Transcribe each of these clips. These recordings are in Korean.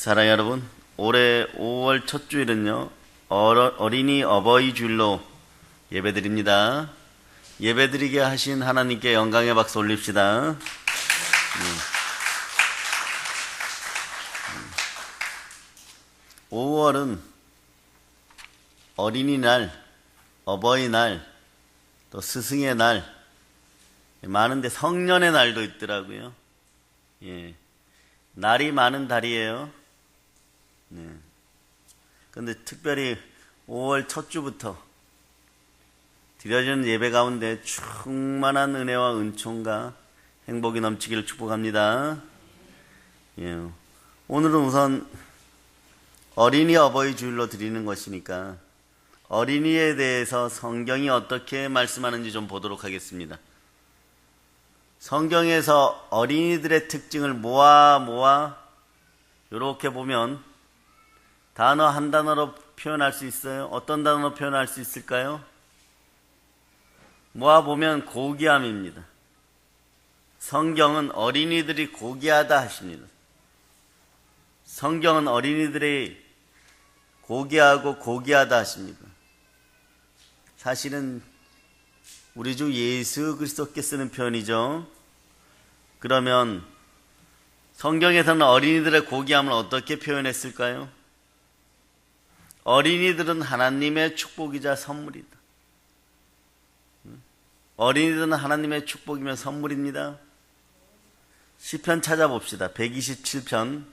사랑 여러분, 올해 5월 첫 주일은요, 어린이 어버이 주일로 예배드립니다. 예배드리게 하신 하나님께 영광의 박수 올립시다. 음. 5월은 어린이날, 어버이날, 또 스승의 날, 많은데 성년의 날도 있더라고요. 예. 날이 많은 달이에요. 네. 근데 특별히 5월 첫 주부터 드려지는 예배 가운데 충만한 은혜와 은총과 행복이 넘치기를 축복합니다. 예. 오늘은 우선 어린이 어버이 주일로 드리는 것이니까 어린이에 대해서 성경이 어떻게 말씀하는지 좀 보도록 하겠습니다. 성경에서 어린이들의 특징을 모아 모아 이렇게 보면 단어 한 단어로 표현할 수 있어요? 어떤 단어로 표현할 수 있을까요? 모아 보면 고귀함입니다. 성경은 어린이들이 고귀하다 하십니다. 성경은 어린이들이 고귀하고 고귀하다 하십니다. 사실은 우리 주 예수 그리스도께 쓰는 표현이죠. 그러면 성경에서는 어린이들의 고귀함을 어떻게 표현했을까요? 어린이들은 하나님의 축복이자 선물이다. 어린이들은 하나님의 축복이며 선물입니다. 시편 찾아봅시다. 127편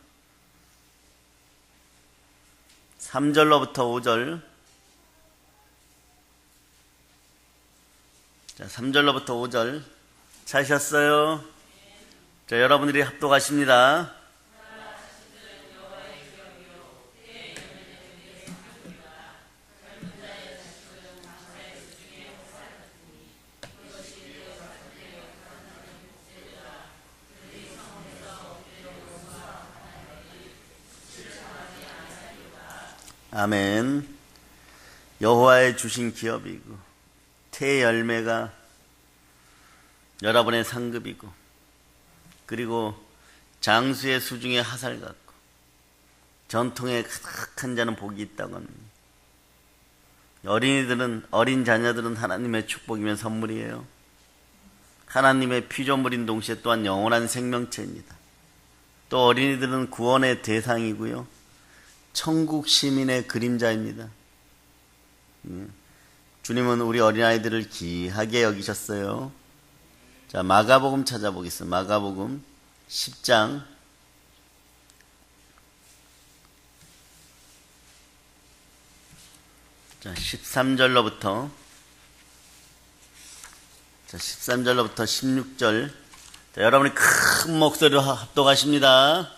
3절로부터 5절 자, 3절로부터 5절 찾으셨어요? 자, 여러분들이 합독하십니다. 아멘. 여호와의 주신 기업이고 태 열매가 여러분의 상급이고 그리고 장수의 수중에 하살 같고 전통에 가득한 자는 복이 있다고 합니다. 어린이들은 어린 자녀들은 하나님의 축복이면 선물이에요. 하나님의 피조물인 동시에 또한 영원한 생명체입니다. 또 어린이들은 구원의 대상이고요. 천국 시민의 그림자입니다. 예. 주님은 우리 어린아이들을 귀하게 여기셨어요. 자, 마가복음 찾아보겠습니다. 마가복음 10장. 자, 13절로부터. 자, 13절로부터 16절. 자, 여러분이 큰 목소리로 합독하십니다.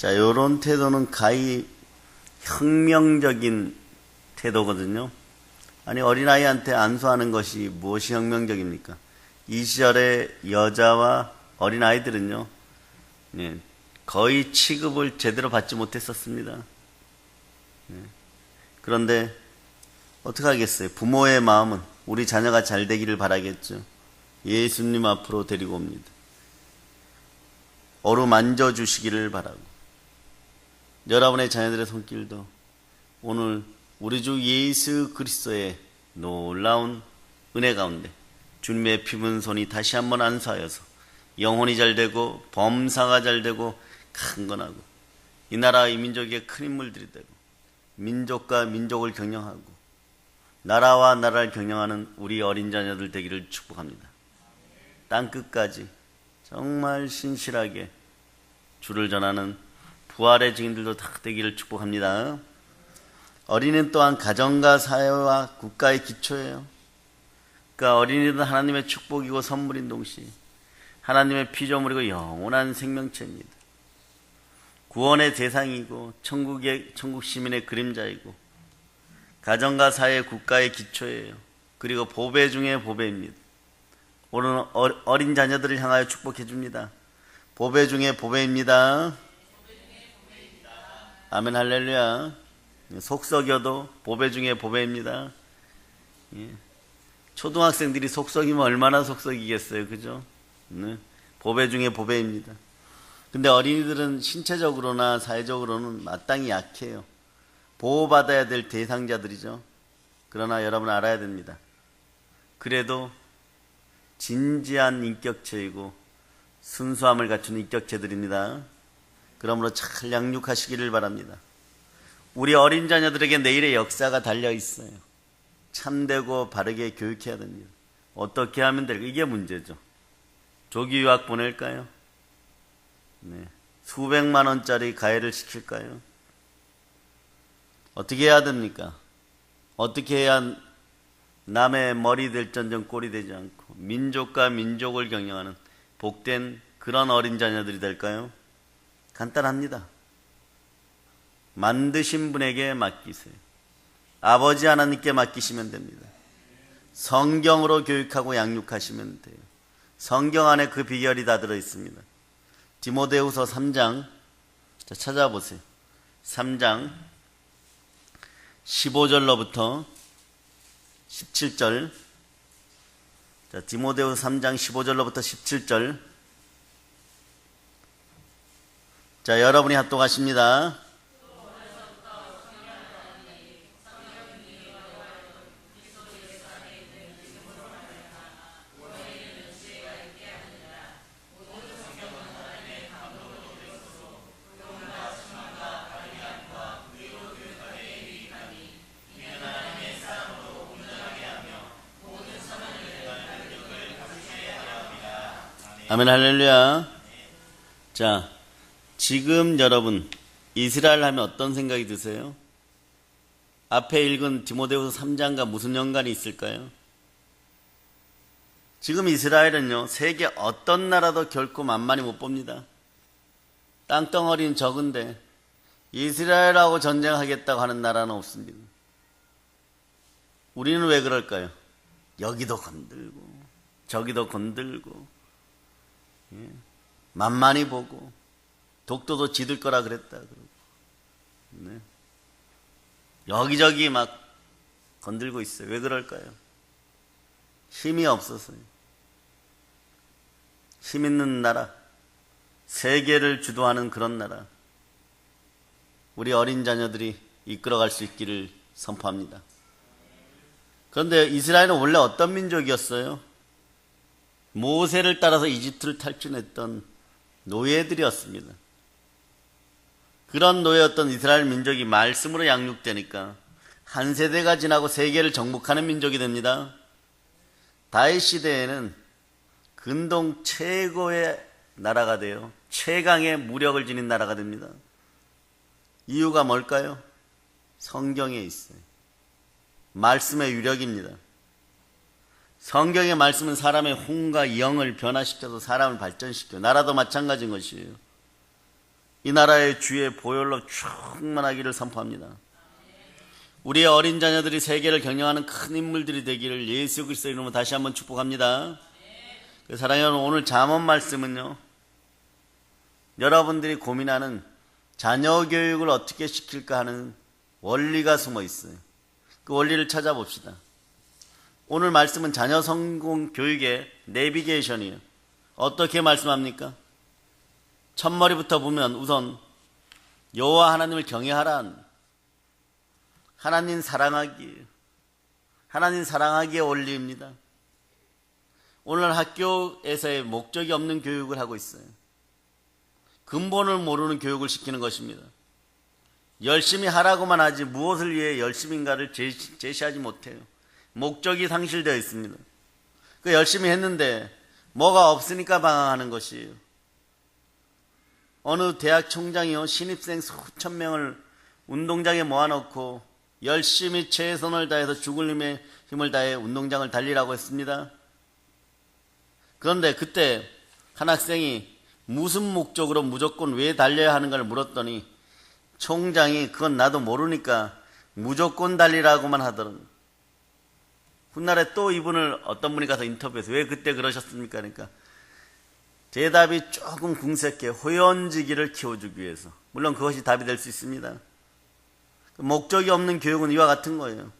자, 요런 태도는 가히 혁명적인 태도거든요. 아니, 어린아이한테 안수하는 것이 무엇이 혁명적입니까? 이 시절에 여자와 어린아이들은요, 예, 거의 취급을 제대로 받지 못했었습니다. 예. 그런데, 어떻게 하겠어요? 부모의 마음은 우리 자녀가 잘 되기를 바라겠죠. 예수님 앞으로 데리고 옵니다. 어루 만져 주시기를 바라고. 여러분의 자녀들의 손길도 오늘 우리 주 예수 그리스도의 놀라운 은혜 가운데 주님의 피분 손이 다시 한번 안수하여서 영혼이 잘 되고 범사가 잘 되고 강건하고 이 나라 이 민족에 큰 인물들이 되고 민족과 민족을 경영하고 나라와 나라를 경영하는 우리 어린 자녀들 되기를 축복합니다. 땅 끝까지 정말 신실하게 주를 전하는 부활의 증인들도 다 되기를 축복합니다. 어린이는 또한 가정과 사회와 국가의 기초예요. 그러니까 어린이는 하나님의 축복이고 선물인 동시에 하나님의 피조물이고 영원한 생명체입니다. 구원의 대상이고 천국의 천국 시민의 그림자이고 가정과 사회 국가의 기초예요. 그리고 보배 중에 보배입니다. 오늘은 어- 어린 자녀들을 향하여 축복해 줍니다. 보배 중에 보배입니다. 아멘 할렐루야. 속썩여도 보배 중에 보배입니다. 예. 초등학생들이 속썩이면 얼마나 속썩이겠어요. 그죠? 네. 보배 중에 보배입니다. 근데 어린이들은 신체적으로나 사회적으로는 마땅히 약해요. 보호받아야 될 대상자들이죠. 그러나 여러분 알아야 됩니다. 그래도 진지한 인격체이고 순수함을 갖춘 인격체들입니다. 그러므로 잘 양육하시기를 바랍니다. 우리 어린 자녀들에게 내일의 역사가 달려 있어요. 참되고 바르게 교육해야 됩니다. 어떻게 하면 될까? 이게 문제죠. 조기 유학 보낼까요? 네. 수백만 원짜리 가해를 시킬까요? 어떻게 해야 됩니까? 어떻게 해야 남의 머리 될 전정 꼴이 되지 않고 민족과 민족을 경영하는 복된 그런 어린 자녀들이 될까요? 간단합니다. 만드신 분에게 맡기세요. 아버지 하나님께 맡기시면 됩니다. 성경으로 교육하고 양육하시면 돼요. 성경 안에 그 비결이 다 들어 있습니다. 디모데후서 3장 자, 찾아보세요. 3장 15절로부터 17절 자, 디모데후서 3장 15절로부터 17절 자, 여러분이 합독하십니다. 아멘 할렐루야. 자, 지금 여러분 이스라엘 하면 어떤 생각이 드세요? 앞에 읽은 디모데후서 3장과 무슨 연관이 있을까요? 지금 이스라엘은요, 세계 어떤 나라도 결코 만만히 못 봅니다. 땅덩어리는 적은데 이스라엘하고 전쟁하겠다고 하는 나라는 없습니다. 우리는 왜 그럴까요? 여기도 건들고 저기도 건들고 예. 만만히 보고 독도도 지들 거라 그랬다 그러고 네. 여기저기 막 건들고 있어요. 왜 그럴까요? 힘이 없어서요. 힘 있는 나라, 세계를 주도하는 그런 나라, 우리 어린 자녀들이 이끌어갈 수 있기를 선포합니다. 그런데 이스라엘은 원래 어떤 민족이었어요? 모세를 따라서 이집트를 탈출했던 노예들이었습니다. 그런 노예였던 이스라엘 민족이 말씀으로 양육되니까 한 세대가 지나고 세계를 정복하는 민족이 됩니다. 다윗 시대에는 근동 최고의 나라가 돼요. 최강의 무력을 지닌 나라가 됩니다. 이유가 뭘까요? 성경에 있어요. 말씀의 유력입니다. 성경의 말씀은 사람의 혼과 영을 변화시켜서 사람을 발전시켜 나라도 마찬가지인 것이에요. 이 나라의 주의 보혈로 충만하기를 선포합니다. 우리의 어린 자녀들이 세계를 경영하는 큰 인물들이 되기를 예수 그리스도 이름으로 다시 한번 축복합니다. 그 사랑하는 여러분, 오늘 잠언 말씀은요. 여러분들이 고민하는 자녀 교육을 어떻게 시킬까 하는 원리가 숨어 있어요. 그 원리를 찾아봅시다. 오늘 말씀은 자녀 성공 교육의 내비게이션이에요. 어떻게 말씀합니까? 첫머리부터 보면 우선 여호와 하나님을 경외하라. 하나님 사랑하기. 하나님 사랑하기의 원리입니다. 오늘 학교에서의 목적이 없는 교육을 하고 있어요. 근본을 모르는 교육을 시키는 것입니다. 열심히 하라고만 하지 무엇을 위해 열심인가를 제시, 제시하지 못해요. 목적이 상실되어 있습니다. 그 열심히 했는데 뭐가 없으니까 방황하는 것이에요. 어느 대학 총장이요 신입생 수천 명을 운동장에 모아놓고 열심히 최선을 다해서 죽을 힘에 힘을 다해 운동장을 달리라고 했습니다. 그런데 그때 한 학생이 무슨 목적으로 무조건 왜 달려야 하는가를 물었더니 총장이 그건 나도 모르니까 무조건 달리라고만 하더라고요. 훗날에 또 이분을 어떤 분이 가서 인터뷰해서 왜 그때 그러셨습니까? 그러니까 대답이 조금 궁색해 호연지기를 키워주기 위해서. 물론 그것이 답이 될 수 있습니다. 목적이 없는 교육은 이와 같은 거예요.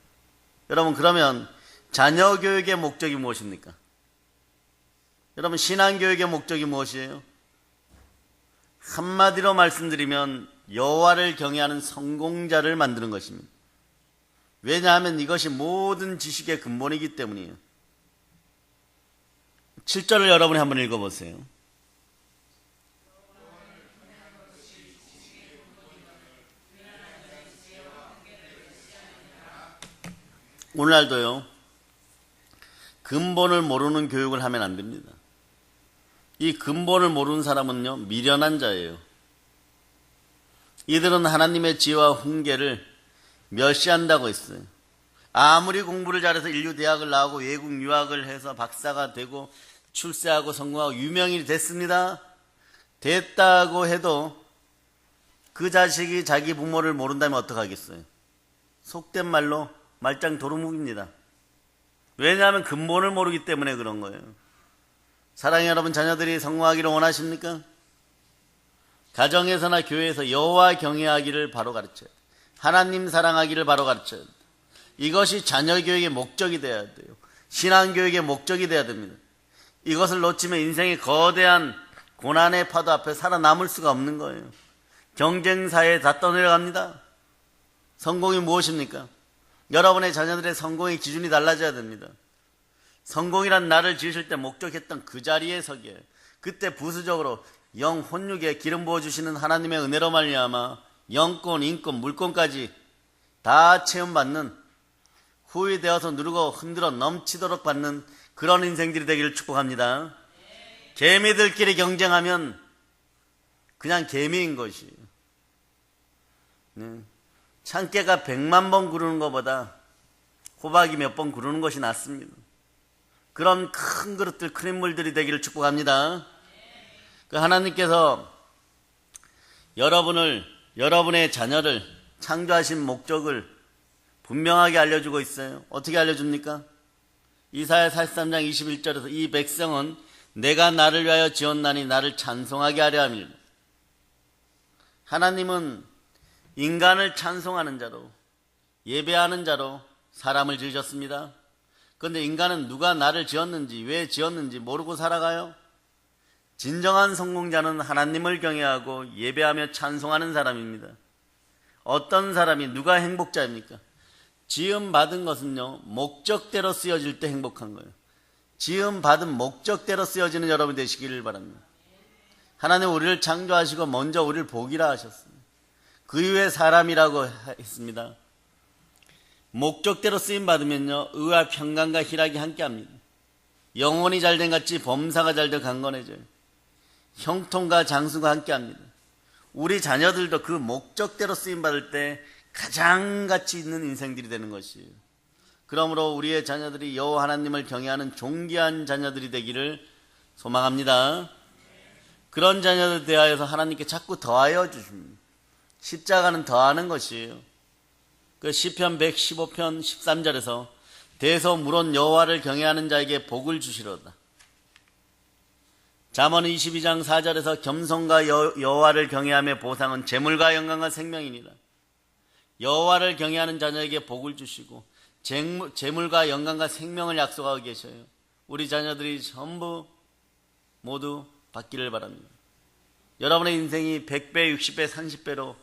여러분 그러면 자녀 교육의 목적이 무엇입니까? 여러분 신앙 교육의 목적이 무엇이에요? 한마디로 말씀드리면 여호와를 경외하는 성공자를 만드는 것입니다. 왜냐하면 이것이 모든 지식의 근본이기 때문이에요. 7절을 여러분이 한번 읽어보세요. 오늘날도요, 근본을 모르는 교육을 하면 안 됩니다. 이 근본을 모르는 사람은요, 미련한 자예요. 이들은 하나님의 지혜와 훈계를 멸시한다고 했어요. 아무리 공부를 잘해서 인류 대학을 나오고 외국 유학을 해서 박사가 되고 출세하고 성공하고 유명인이 됐습니다. 됐다고 해도 그 자식이 자기 부모를 모른다면 어떡하겠어요? 속된 말로 말짱 도루묵입니다. 왜냐하면 근본을 모르기 때문에 그런 거예요. 사랑해 여러분 자녀들이 성공하기를 원하십니까? 가정에서나 교회에서 여호와 경외하기를 바로 가르쳐야 돼요. 하나님 사랑하기를 바로 가르쳐야 돼요. 이것이 자녀 교육의 목적이 돼야 돼요. 신앙 교육의 목적이 돼야 됩니다. 이것을 놓치면 인생의 거대한 고난의 파도 앞에 살아남을 수가 없는 거예요. 경쟁사에 다 떠내려갑니다. 성공이 무엇입니까? 여러분의 자녀들의 성공의 기준이 달라져야 됩니다. 성공이란 나를 지으실 때 목적했던 그 자리에 서기에 그때 부수적으로 영 혼육에 기름 부어 주시는 하나님의 은혜로 말미암아 영권, 인권, 물권까지 다 체험받는 후이 되어서 누르고 흔들어 넘치도록 받는 그런 인생들이 되기를 축복합니다. 개미들끼리 경쟁하면 그냥 개미인 것이. 네. 창깨가 백만 번 구르는 것보다 호박이 몇 번 구르는 것이 낫습니다. 그런 큰 그릇들, 큰 인물들이 되기를 축복합니다. 그 하나님께서 여러분을, 여러분의 자녀를 창조하신 목적을 분명하게 알려주고 있어요. 어떻게 알려줍니까? 이사야 43장 21절에서 이 백성은 내가 나를 위하여 지었나니 나를 찬송하게 하려 함이라. 하나님은 인간을 찬송하는 자로 예배하는 자로 사람을 지으셨습니다. 그런데 인간은 누가 나를 지었는지 왜 지었는지 모르고 살아가요. 진정한 성공자는 하나님을 경외하고 예배하며 찬송하는 사람입니다. 어떤 사람이 누가 행복자입니까? 지음 받은 것은요, 목적대로 쓰여질 때 행복한 거예요. 지음 받은 목적대로 쓰여지는 여러분 되시기를 바랍니다. 하나님 우리를 창조하시고 먼저 우리를 복이라 하셨습니다. 그 이후에 사람이라고 했습니다. 목적대로 쓰임 받으면요, 의와 평강과 희락이 함께 합니다. 영혼이 잘된 같이 범사가 잘돼 강건해져요. 형통과 장수가 함께 합니다. 우리 자녀들도 그 목적대로 쓰임 받을 때 가장 가치 있는 인생들이 되는 것이에요. 그러므로 우리의 자녀들이 여호와 하나님을 경외하는 존귀한 자녀들이 되기를 소망합니다. 그런 자녀들 대하여서 하나님께 자꾸 더하여 주십니다. 십자가는 더하는 것이에요. 그 시편 115편 13절에서 대소물원 여호와를 경외하는 자에게 복을 주시로다. 잠언 22장 4절에서 겸손과 여호와를 경외함의 보상은 재물과 영광과 생명이니라. 여호와를 경외하는 자녀에게 복을 주시고 재물과 영광과 생명을 약속하고 계셔요. 우리 자녀들이 전부 모두 받기를 바랍니다. 여러분의 인생이 100배, 60배, 30배로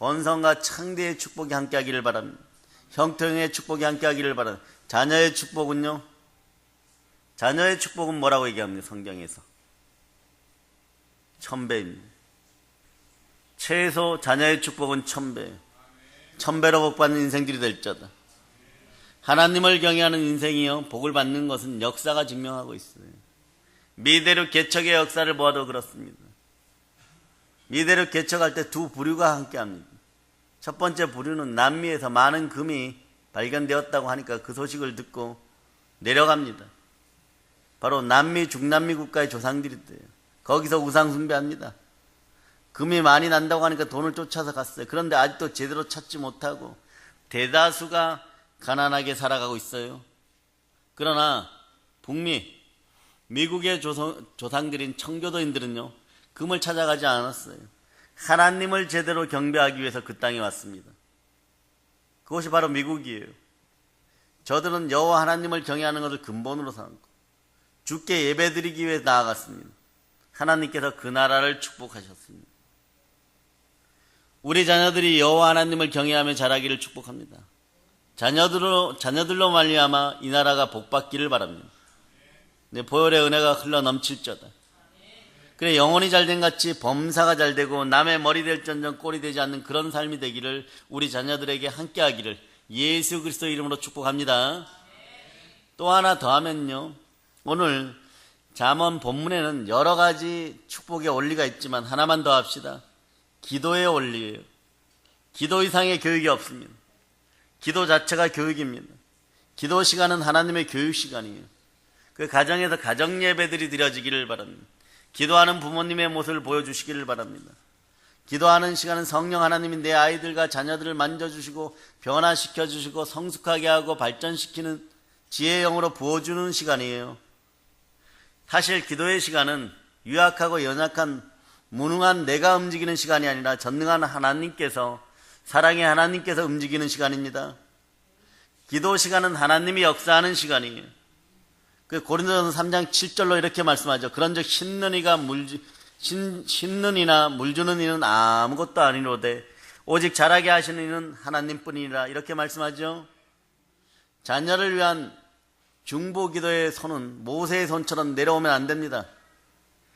번성과 창대의 축복이 함께하기를 바랍니다. 형통의 축복이 함께하기를 바랍니다. 자녀의 축복은요. 자녀의 축복은 뭐라고 얘기합니까? 성경에서 천배입니다. 최소 자녀의 축복은 천배. 천배로 복받는 인생들이 될 자다. 하나님을 경외하는 인생이요 복을 받는 것은 역사가 증명하고 있어요. 미대로 개척의 역사를 보아도 그렇습니다. 미대로 개척할 때 두 부류가 함께합니다. 첫 번째 부류는 남미에서 많은 금이 발견되었다고 하니까 그 소식을 듣고 내려갑니다. 바로 남미 중남미 국가의 조상들이 돼요. 거기서 우상 숭배합니다. 금이 많이 난다고 하니까 돈을 쫓아서 갔어요. 그런데 아직도 제대로 찾지 못하고 대다수가 가난하게 살아가고 있어요. 그러나 북미, 미국의 조상, 조상들인 청교도인들은요, 금을 찾아가지 않았어요. 하나님을 제대로 경배하기 위해서 그 땅에 왔습니다. 그것이 바로 미국이에요. 저들은 여호와 하나님을 경외하는 것을 근본으로 삼고 주께 예배드리기 위해 나아갔습니다. 하나님께서 그 나라를 축복하셨습니다. 우리 자녀들이 여호와 하나님을 경외하며 자라기를 축복합니다. 자녀들로 자녀들로 말미암아 이 나라가 복받기를 바랍니다. 네, 보혈의 은혜가 흘러 넘칠저다. 그래 영혼이 잘된 같이 범사가 잘 되고 남의 머리 될 전전 꼴이 되지 않는 그런 삶이 되기를 우리 자녀들에게 함께 하기를 예수 그리스도 이름으로 축복합니다. 또 하나 더 하면요. 오늘 잠언 본문에는 여러 가지 축복의 원리가 있지만 하나만 더 합시다. 기도의 원리예요. 기도 이상의 교육이 없습니다. 기도 자체가 교육입니다. 기도 시간은 하나님의 교육 시간이에요. 그 가정에서 가정 예배들이 드려지기를 바랍니다. 기도하는 부모님의 모습을 보여주시기를 바랍니다. 기도하는 시간은 성령 하나님이 내 아이들과 자녀들을 만져주시고 변화시켜 주시고 성숙하게 하고 발전시키는 지혜의 영으로 부어주는 시간이에요. 사실 기도의 시간은 유약하고 연약한 무능한 내가 움직이는 시간이 아니라 전능한 하나님께서 사랑의 하나님께서 움직이는 시간입니다. 기도 시간은 하나님이 역사하는 시간이에요. 그 고린도전서 3장 7절로 이렇게 말씀하죠. 그런즉 신는 이가 물 신, 신는 이나 물 주는 이는 아무것도 아니로되 오직 자라게 하시는 이는 하나님뿐이니라 이렇게 말씀하죠. 자녀를 위한 중보 기도의 손은 모세의 손처럼 내려오면 안 됩니다.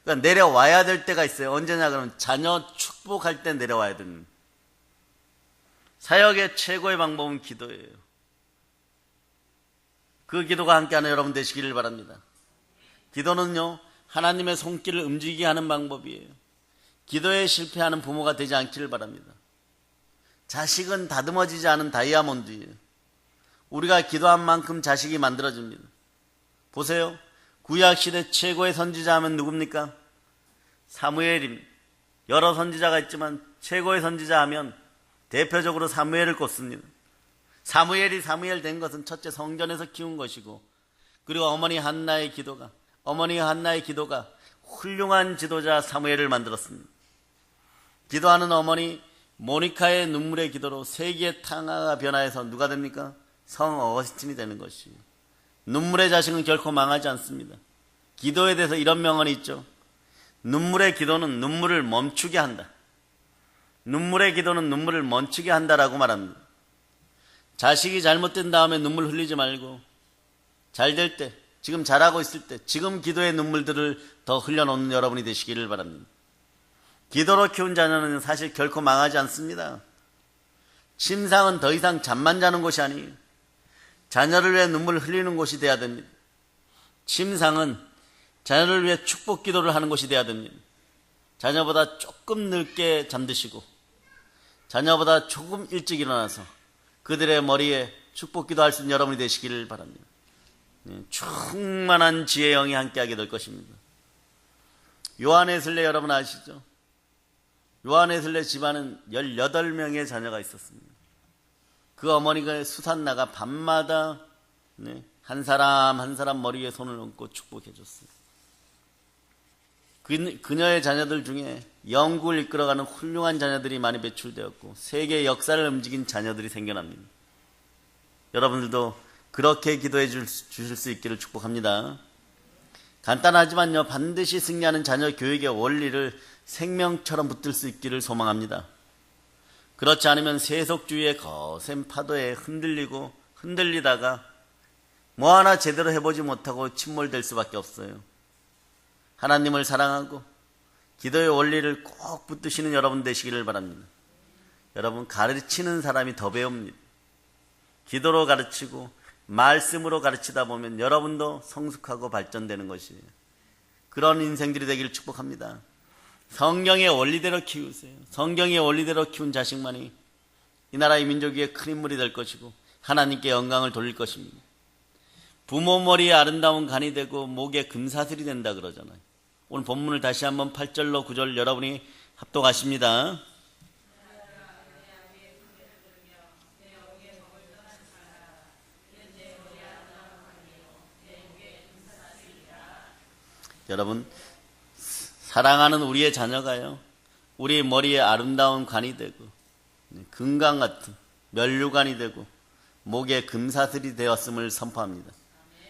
그러니까 내려와야 될 때가 있어요. 언제냐 그러면 자녀 축복할 때 내려와야 됩니다. 사역의 최고의 방법은 기도예요. 그 기도가 함께하는 여러분 되시기를 바랍니다. 기도는요, 하나님의 손길을 움직이게 하는 방법이에요. 기도에 실패하는 부모가 되지 않기를 바랍니다. 자식은 다듬어지지 않은 다이아몬드예요. 우리가 기도한 만큼 자식이 만들어집니다. 보세요. 구약시대 최고의 선지자 하면 누굽니까? 사무엘입니다. 여러 선지자가 있지만 최고의 선지자 하면 대표적으로 사무엘을 꼽습니다. 사무엘이 사무엘 된 것은 첫째 성전에서 키운 것이고 그리고 어머니 한나의 기도가 어머니 한나의 기도가 훌륭한 지도자 사무엘을 만들었습니다. 기도하는 어머니 모니카의 눈물의 기도로 세계의 탕화가 변화해서 누가 됩니까? 성 어거스틴이 되는 것이에요. 눈물의 자식은 결코 망하지 않습니다. 기도에 대해서 이런 명언이 있죠. 눈물의 기도는 눈물을 멈추게 한다. 눈물의 기도는 눈물을 멈추게 한다라고 말합니다. 자식이 잘못된 다음에 눈물 흘리지 말고 잘 될 때, 지금 잘하고 있을 때, 지금 기도의 눈물들을 더 흘려놓는 여러분이 되시기를 바랍니다. 기도로 키운 자녀는 사실 결코 망하지 않습니다. 침상은 더 이상 잠만 자는 곳이 아니에요. 자녀를 위해 눈물을 흘리는 곳이 돼야 됩니다. 침상은 자녀를 위해 축복 기도를 하는 곳이 돼야 됩니다. 자녀보다 조금 늦게 잠드시고, 자녀보다 조금 일찍 일어나서 그들의 머리에 축복 기도할 수 있는 여러분이 되시기를 바랍니다. 네, 충만한 지혜의 영이 함께하게 될 것입니다. 요한의 슬레 여러분 아시죠? 요한의 슬레 집안은 18명의 자녀가 있었습니다. 그 어머니가 수산나가 밤마다 네, 한 사람 한 사람 머리에 손을 얹고 축복해 줬어요. 그, 그녀의 자녀들 중에 영국을 이끌어가는 훌륭한 자녀들이 많이 배출되었고 세계 역사를 움직인 자녀들이 생겨납니다. 여러분들도 그렇게 기도해 주실 수 있기를 축복합니다. 간단하지만요, 반드시 승리하는 자녀 교육의 원리를 생명처럼 붙들 수 있기를 소망합니다. 그렇지 않으면 세속주의의 거센 파도에 흔들리고 흔들리다가 뭐 하나 제대로 해보지 못하고 침몰될 수밖에 없어요. 하나님을 사랑하고 기도의 원리를 꼭 붙드시는 여러분 되시기를 바랍니다. 여러분 가르치는 사람이 더 배웁니다. 기도로 가르치고 말씀으로 가르치다 보면 여러분도 성숙하고 발전되는 것이에요. 그런 인생들이 되기를 축복합니다. 성경의 원리대로 키우세요. 성경의 원리대로 키운 자식만이 이 나라의 민족 위에 큰 인물이 될 것이고 하나님께 영광을 돌릴 것입니다. 부모 머리에 아름다운 간이 되고 목에 금사슬이 된다 그러잖아요. 오늘 본문을 다시 한번 8절로 9절 여러분이 합독하십니다. 여러분 사랑하는 우리의 자녀가요. 우리 머리에 아름다운 관이 되고 금강 같은 면류관이 되고 목에 금사슬이 되었음을 선포합니다.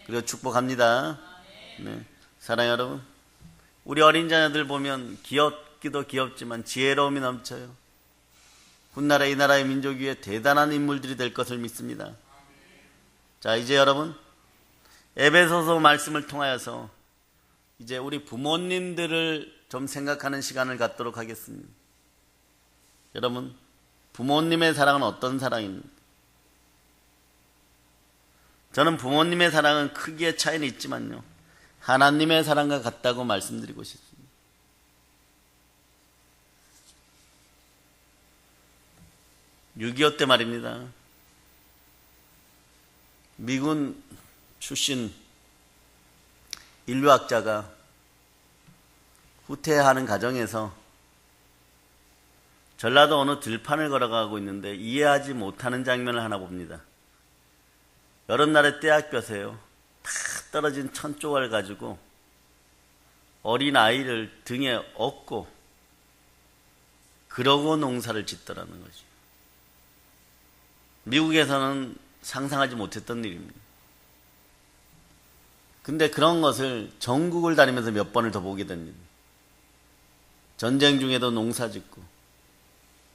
그리고 축복합니다. 네. 사랑 여러분, 우리 어린 자녀들 보면 귀엽기도 귀엽지만 지혜로움이 넘쳐요. 훗날에 이 나라의 민족 위에 대단한 인물들이 될 것을 믿습니다. 자, 이제 여러분, 에베소서 말씀을 통하여서 이제 우리 부모님들을 좀 생각하는 시간을 갖도록 하겠습니다. 여러분, 부모님의 사랑은 어떤 사랑입니까? 저는 부모님의 사랑은 크기의 차이는 있지만요. 하나님의 사랑과 같다고 말씀드리고 싶습니다. (6.25) 때 말입니다. 미군 출신 인류학자가 후퇴하는 과정에서 전라도 어느 들판을 걸어가고 있는데 이해하지 못하는 장면을 하나 봅니다. 여름날에 떼약볕에요. 다 떨어진 천 조각을 가지고 어린 아이를 등에 업고 그러고 농사를 짓더라는 거죠. 미국에서는 상상하지 못했던 일입니다. 근데 그런 것을 전국을 다니면서 몇 번을 더 보게 됩니다. 전쟁 중에도 농사 짓고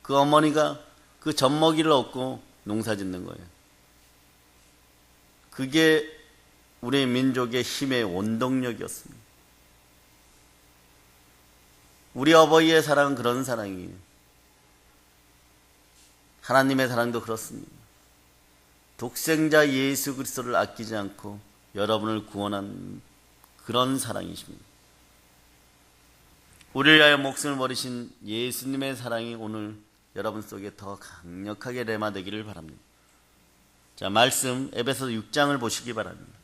그 어머니가 그 젖먹이를 얻고 농사 짓는 거예요. 그게 우리 민족의 힘의 원동력이었습니다. 우리 어버이의 사랑은 그런 사랑이에요. 하나님의 사랑도 그렇습니다. 독생자 예수 그리스도를 아끼지 않고 여러분을 구원한 그런 사랑이십니다. 우리를 위하여 목숨을 버리신 예수님의 사랑이 오늘 여러분 속에 더 강력하게 레마되기를 바랍니다. 자, 말씀 에베소서 6장을 보시기 바랍니다.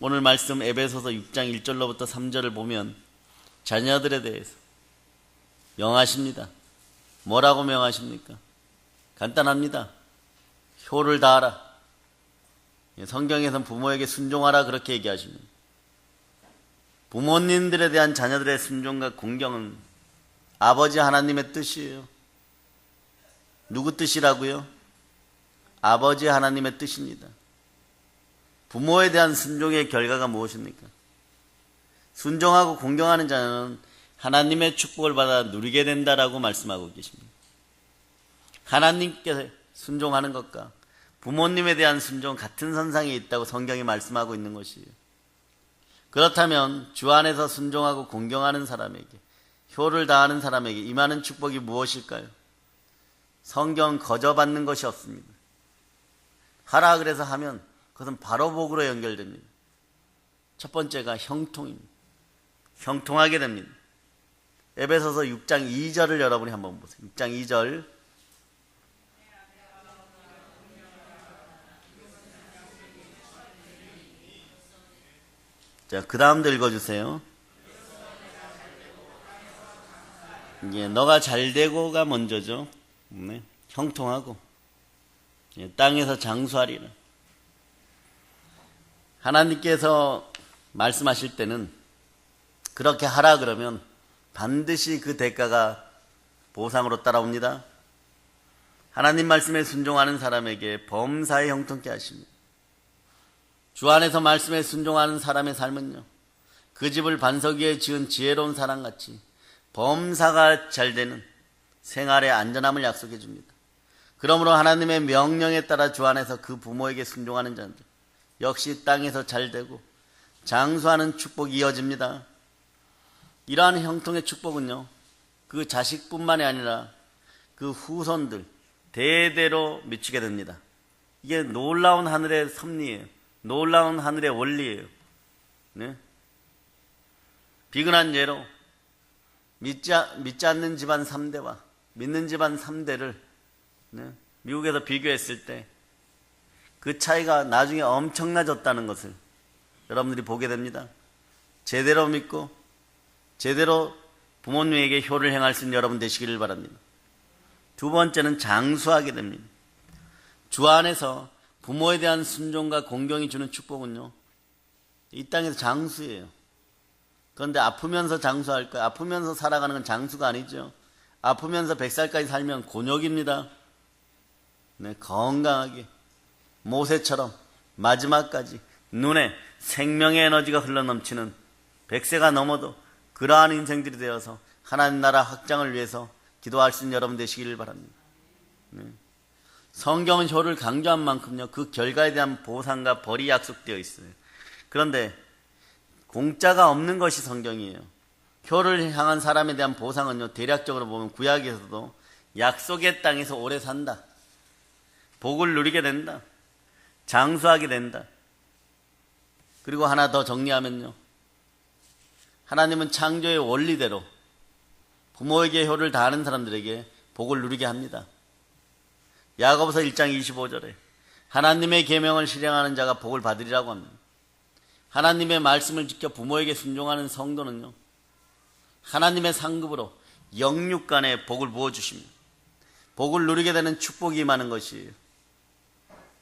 오늘 말씀 에베소서 6장 1절로부터 3절을 보면 자녀들에 대해서 명하십니다. 뭐라고 명하십니까? 간단합니다. 효를 다하라. 성경에선 부모에게 순종하라 그렇게 얘기하십니다. 부모님들에 대한 자녀들의 순종과 공경은 아버지 하나님의 뜻이에요. 누구 뜻이라고요? 아버지 하나님의 뜻입니다. 부모에 대한 순종의 결과가 무엇입니까? 순종하고 공경하는 자는 하나님의 축복을 받아 누리게 된다라고 말씀하고 계십니다. 하나님께 순종하는 것과 부모님에 대한 순종 같은 선상에 있다고 성경이 말씀하고 있는 것이에요. 그렇다면 주 안에서 순종하고 공경하는 사람에게 효를 다하는 사람에게 임하는 축복이 무엇일까요? 성경 거저받는 것이 없습니다. 하라 그래서 하면 그것은 바로 복으로 연결됩니다. 첫 번째가 형통입니다. 형통하게 됩니다. 에베소서 6장 2절을 여러분이 한번 보세요. 6장 2절 자, 그 다음도 읽어주세요. 이제 너가 잘 되고가 먼저죠. 네. 형통하고 예, 땅에서 장수하리라. 하나님께서 말씀하실 때는 그렇게 하라 그러면 반드시 그 대가가 보상으로 따라옵니다. 하나님 말씀에 순종하는 사람에게 범사에 형통케 하십니다. 주 안에서 말씀에 순종하는 사람의 삶은요, 그 집을 반석 위에 지은 지혜로운 사람같이 범사가 잘 되는 생활의 안전함을 약속해 줍니다. 그러므로 하나님의 명령에 따라 주 안에서 그 부모에게 순종하는 자들 역시 땅에서 잘 되고 장수하는 축복이 이어집니다. 이러한 형통의 축복은요, 그 자식뿐만이 아니라 그 후손들 대대로 미치게 됩니다. 이게 놀라운 하늘의 섭리예요. 놀라운 하늘의 원리예요. 네? 비근한 예로 믿지, 믿지 않는 집안 3대와 믿는 집안 3대를 네? 미국에서 비교했을 때 그 차이가 나중에 엄청나졌다는 것을 여러분들이 보게 됩니다. 제대로 믿고 제대로 부모님에게 효를 행할 수 있는 여러분 되시기를 바랍니다. 두 번째는 장수하게 됩니다. 주 안에서 부모에 대한 순종과 공경이 주는 축복은요, 이 땅에서 장수예요. 그런데 아프면서 장수할 거야. 아프면서 살아가는 건 장수가 아니죠. 아프면서 100살까지 살면 곤욕입니다. 네, 건강하게 모세처럼 마지막까지 눈에 생명의 에너지가 흘러넘치는 100세가 넘어도 그러한 인생들이 되어서 하나님 나라 확장을 위해서 기도할 수 있는 여러분 되시기를 바랍니다. 네. 성경은 효를 강조한 만큼요, 그 결과에 대한 보상과 벌이 약속되어 있어요. 그런데 공짜가 없는 것이 성경이에요. 효를 향한 사람에 대한 보상은요, 대략적으로 보면 구약에서도 약속의 땅에서 오래 산다. 복을 누리게 된다. 장수하게 된다. 그리고 하나 더 정리하면요. 하나님은 창조의 원리대로 부모에게 효를 다하는 사람들에게 복을 누리게 합니다. 야고보서 1장 25절에 하나님의 계명을 실행하는 자가 복을 받으리라고 합니다. 하나님의 말씀을 지켜 부모에게 순종하는 성도는요. 하나님의 상급으로 영육간에 복을 부어 주십니다. 복을 누리게 되는 축복이 임하는 것이에요.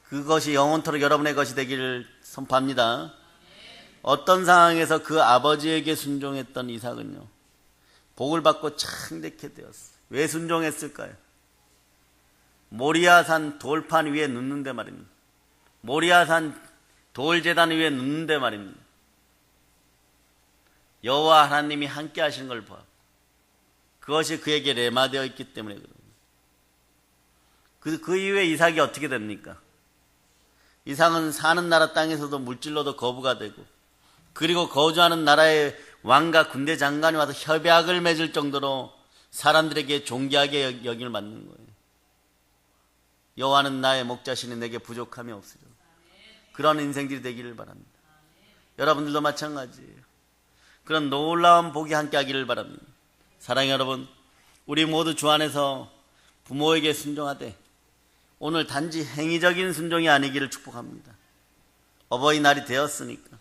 그것이 영원토록 여러분의 것이 되기를 선포합니다. 어떤 상황에서 그 아버지에게 순종했던 이삭은요. 복을 받고 창대케 되었어요. 왜 순종했을까요? 모리아산 돌판 위에 눕는데 말입니다. 모리아산 돌재단 위에 눕는데 말입니다. 여호와 하나님이 함께 하시는 걸 봐. 그것이 그에게 레마되어 있기 때문에 그럽니다. 그, 그 이후에 이삭이 어떻게 됩니까? 이삭은 사는 나라 땅에서도 물질로도 거부가 되고 그리고 거주하는 나라의 왕과 군대 장관이 와서 협약을 맺을 정도로 사람들에게 존귀하게 여김을 받는 거예요. 여호와는 나의 목자시니 내게 부족함이 없으려. 그런 인생들이 되기를 바랍니다. 여러분들도 마찬가지예요. 그런 놀라운 복이 함께 하기를 바랍니다. 사랑의 여러분, 우리 모두 주 안에서 부모에게 순종하되 오늘 단지 행위적인 순종이 아니기를 축복합니다. 어버이날이 되었으니까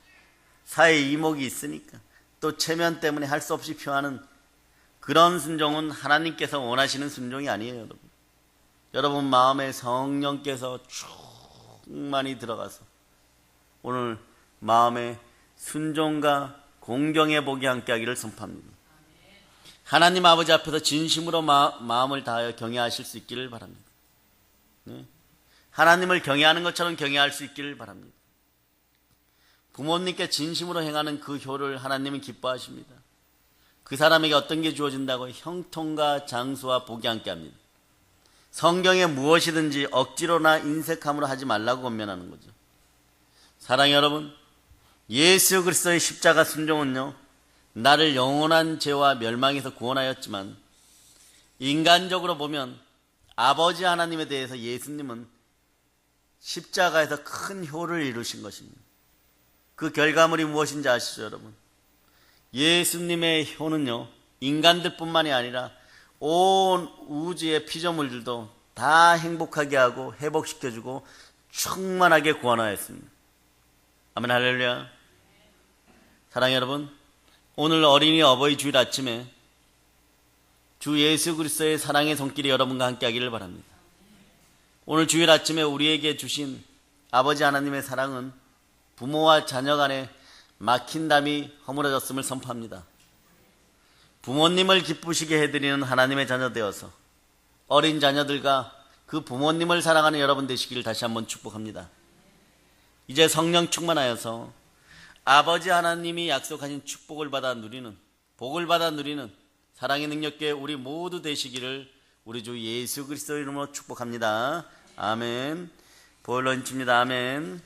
사회 이목이 있으니까 또 체면 때문에 할 수 없이 표하는 그런 순종은 하나님께서 원하시는 순종이 아니에요, 여러분. 여러분 마음에 성령께서 충만히 들어가서 오늘 마음에 순종과 공경의 복이 함께하기를 선포합니다. 하나님 아버지 앞에서 진심으로 마, 음을 다하여 경외하실 수 있기를 바랍니다. 네? 하나님을 경외하는 것처럼 경외할 수 있기를 바랍니다. 부모님께 진심으로 행하는 그 효를 하나님은 기뻐하십니다. 그 사람에게 어떤 게 주어진다고 형통과 장수와 복이 함께합니다. 성경에 무엇이든지 억지로나 인색함으로 하지 말라고 권면하는 거죠. 사랑 여러분, 예수 그리스도의 십자가 순종은요, 나를 영원한 죄와 멸망에서 구원하였지만, 인간적으로 보면 아버지 하나님에 대해서 예수님은 십자가에서 큰 효를 이루신 것입니다. 그 결과물이 무엇인지 아시죠, 여러분? 예수님의 효는요, 인간들뿐만이 아니라 온 우주의 피조물들도 다 행복하게 하고 회복시켜주고 충만하게 구원하였습니다. 아멘 할렐루야. 사랑 여러분, 오늘 어린이 어버이 주일 아침에 주 예수 그리스도의 사랑의 손길이 여러분과 함께 하기를 바랍니다. 오늘 주일 아침에 우리에게 주신 아버지 하나님의 사랑은 부모와 자녀 간에 막힌 담이 허물어졌음을 선포합니다. 부모님을 기쁘시게 해드리는 하나님의 자녀 되어서 어린 자녀들과 그 부모님을 사랑하는 여러분 되시기를 다시 한번 축복합니다. 이제 성령 충만하여서 아버지 하나님이 약속하신 축복을 받아 누리는 복을 받아 누리는 사랑의 능력계 우리 모두 되시기를 우리 주 예수 그리스도 이름으로 축복합니다. 아멘. 보일러 인칩니다. 아멘.